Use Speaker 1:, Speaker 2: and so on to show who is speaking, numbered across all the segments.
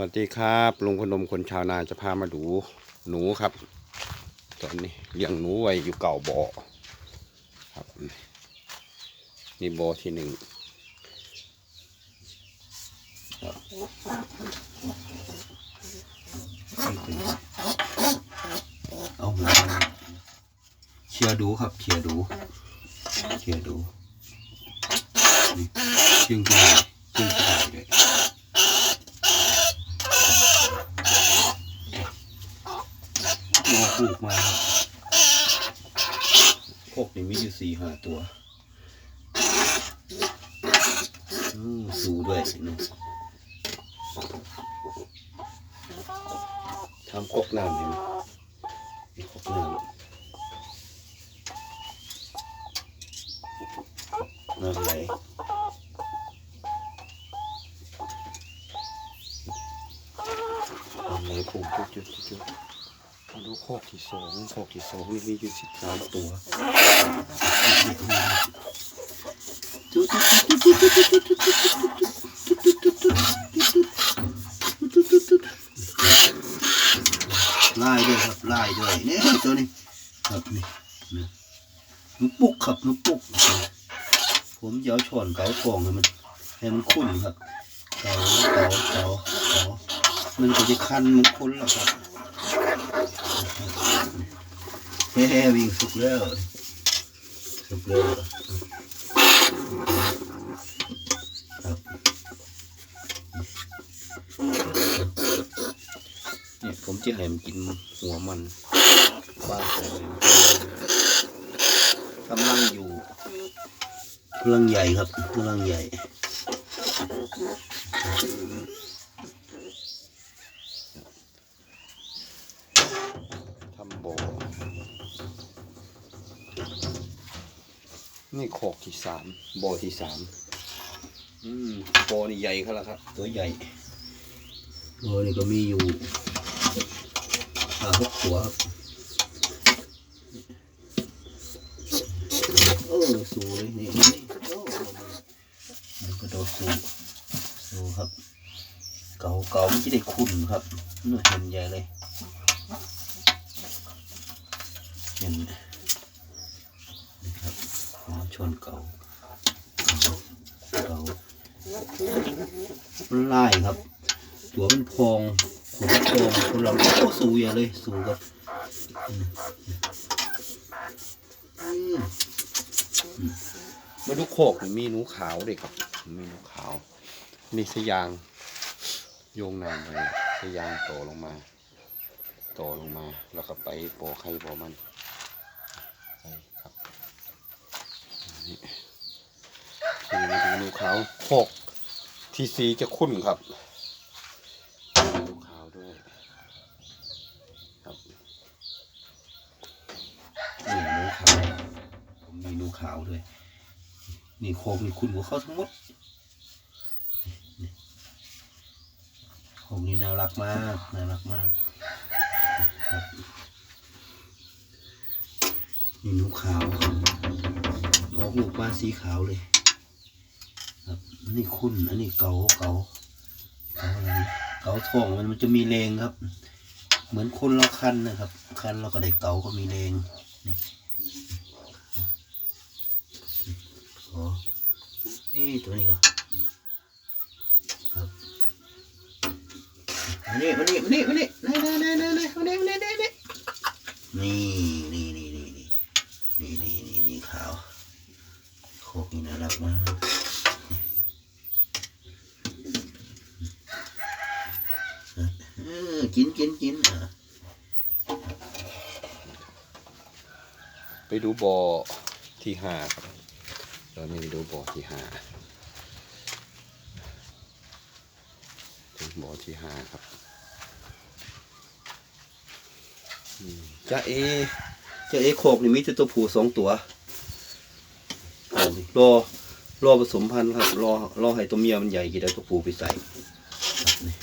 Speaker 1: วัสดีครับลุงพนมคนชาวนาจะพามาดูหนูครับ ตอนนี้เลี้ยงหนูไว้อยู่เก่าบ่อครับนี่บ่อที่หนึ่งเอาหัวเชียร์ดูครับเชียร์ดูเชียร์ดูนี่จึงจะจึงจะได้เลย ตัว ปลูกมาพวกนี้มีอยู่สี่ห้าตัวสูด้วยนะทำครกน้ำเห็นไหมมีคกน้ำน้ำไหลน้ำไหลพุ่งจุดจุดจุด ดมาดูคอกที่สองคกที่สองนี่มีอยู่สิบสามตัวไล่ด้วยครับไล่ด้วยเนี่ยตัวนี้ครับนี่นะหนุปุกครับหนุปุก ผมเอาช้อนเกาทองให้มันให้มันขุ่นครับเกาเกาเกาเกามันก็จะคันมันคุ้นหรอกครับ เฮ้วิ่งสุกแล้วสุกแล้วครับเนี่ยผมจะให้มันกินหัวมันบ้านผมเลยกำลังอยู่กำลังใหญ่ครับกำลังใหญ่ทำบ่อ นี่โคอกที่สามบ่อที่สามอืมบ่อนี่ใหญ่เขาแล้วครับ ตัวใหญ่บ่อนี่ก็มีอยู่ห้าหกตัวครับเออสูงเลยนี่นี่โอ้มันก็โดดสูงสูงครับ เก่าเก่ามันจะได้คุ้นครับนู่นเห็นใหญ่เลยเห็นนะครับ หัวชนเก่าเก่าไล่ครับ ตัวมันพองขนพองคนเราก็สูงอย่าเลยสูงครับมาดูโคกมีหนูขาวด้วยครับ มีหนูขาวนี่สยางโยงน้ำไปสยางโตลงมา โตลงมา แล้วก็ไปโปอไข่โปอมันไปครับ นี่คือมาดูนู ขาวโคกทีซีจะคุ้นครับนูขาวด้วยครับนี่นูขาวผมมีนูขาวด้วย นี่โคกนี่คุณหัวเขาทั้งหมดโคกนี่น่ารักมากน่ารักมากนี่นูขาวออกลูกมาสีขาวเลย อันนี้คุ้นอันนี้เกาเกาเกาอะไรเกาทองมันมันจะมีแรงครับ เหมือนคนเราคันนะครับ คันเราก็ได้เกาก็มีแรงนี่อ๋อเอ้ตัวนี้ก็ครับมานี่มานี่มานี่มานี่นี่นี่นี่นี่นี่นี่นี่นี่นี่นี่ขาว โคกนี่น่ารักมากเออ กินกินกินอะไปดูบ่อที่ห้าครับเรานี่ไปดูบ่อที่ห้าดูบ่อที่ห้าครับอืมจ้าเอจ้าเอโคกนี่มีแต่ตัวผู้สองตัวรอรอผสมพันธุ์ครับรอรอให้ตัวเมียมันใหญ่กี่ได้ตัวผู้ไปใส่ครับนี่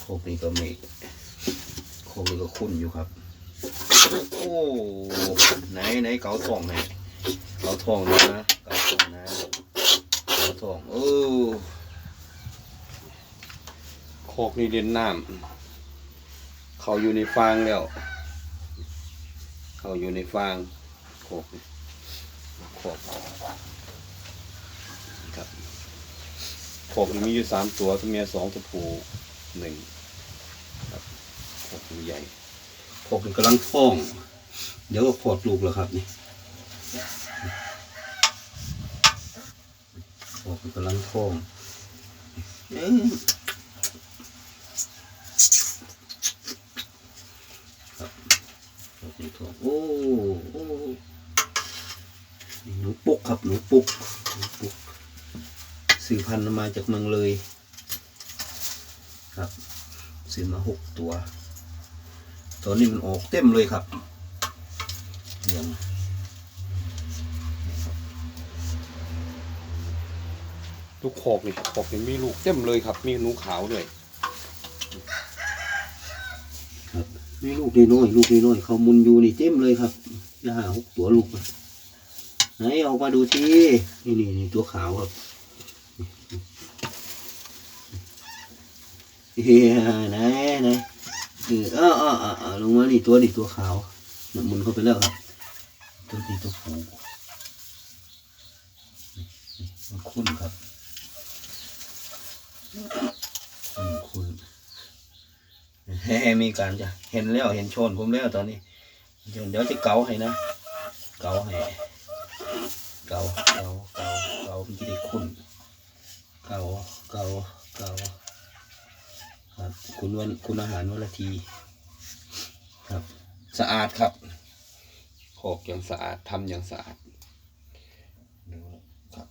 Speaker 1: โคกนี้ก็ไม่ โคกนี้ก็คุ้นอยู่ครับ โอ้ไหนไหนเกาทองไหนเกาทองนะเกาทองนะเกาทองโอ้โคอกนี่เด่นน้ำเขาอยู่ในฟางแล้ว เขาอยู่ในฟางโคกโคกครับโคกนี่มีอยู่สามตัวตัวเมียสองตัวผู้หนึ่ง โคกนี่ใหญ่โคกนี่กำลังท้อง เดี๋ยวก็ขวดลูกแล้วครับนี่โคกนี่กำลังท้องครับโคกนี่ท้องโอ้โอ้หนูปุกครับหนูปุกหนูปุกสื่อพันธุ์มาจากเมืองเลย ครับ ซื้อมาหกตัว ตอนนี้มันออกเต็มเลยครับเลี้ยงลูกขอกนี่ขอกนี่มีลูกเต็มเลยครับ มีหนูขาวด้วยครับมีลูกน้อยๆลูกน้อยๆเขามุนอยู่นี่เต็มเลยครับจะหาหกตัวลูกอะไหนออกมาดูทีนี่นี่นี่ตัวขาวครับเฮ้ยไหนไหน เออเออเออเออเออลงมานี่ตัวนี่ตัวขาวน่ะหมุนเข้าไปแล้วครับ ตัวนี้ตัวผูมันคุ้นครับคุ้นคุ้นแฮ่มีการจะเห็นแล้วเห็นชนผมแล้วตอนนี้ เดี๋ยวเดี๋ยวจะเกาให้นะ เกาให้เกาเกาเกาเกามันจะได้คุ้นเกาเกาเกา ครับ คุณวันคุณอาหารวันละที ครับ สะอาดครับโขกอย่างสะอาดทำอย่างสะอาดดูครับ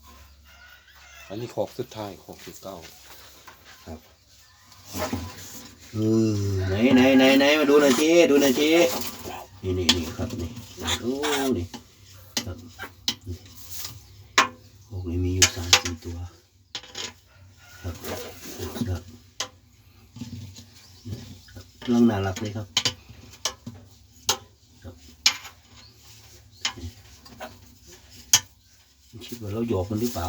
Speaker 1: อันนี้โขกสุดท้ายโขกที่เก้าครับเออไหนไหนไหนไหนมาดูหน่อยทีดูหน่อยทีนี่นี่นี่ครับนี่โอ้นี่ครับนี่โขกนี้มีอยู่สามสี่ตัว ครับครับ กำลังน่ารักเลยครับคิดว่าเราหยอกมันหรือเปล่า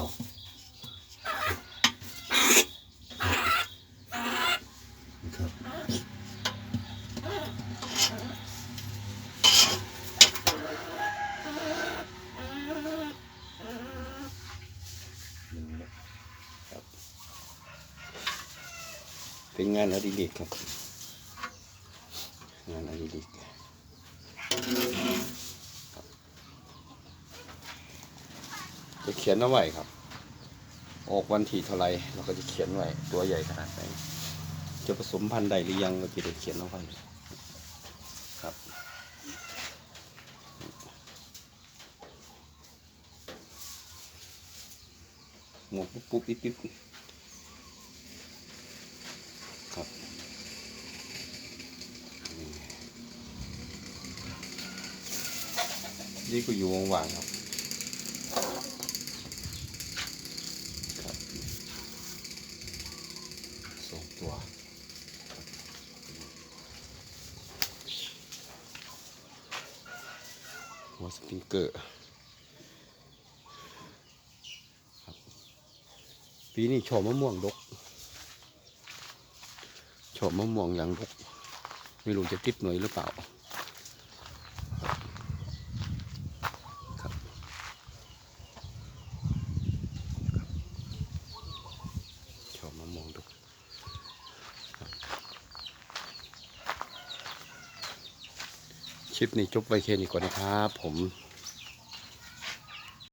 Speaker 1: ครับครับเป็นงานอดิเรกครับ งานอดิเรกจะเขียนเอาไว้ครับ ออกวันที่เท่าไรเราก็จะเขียนไว้ตัวใหญ่ขนาดไหนจะผสมพันธุ์ใดหรือยังเราจะได้เขียนเอาไว้ครับหมวกปุ๊บปุ๊บปิ๊บปิ๊บครับ นี่ก็อยู่ว่างๆครับครับสองตัวหัวสปริงเกอร์ปีนี้ชอบมะม่วงดกชอบมะม่วงอย่างดกไม่รู้จะติดหน่วยหรือเปล่า ครับชอบมะม่วงดกครับ คลิปนี้จบไว้แค่นี้ก่อนนะครับผม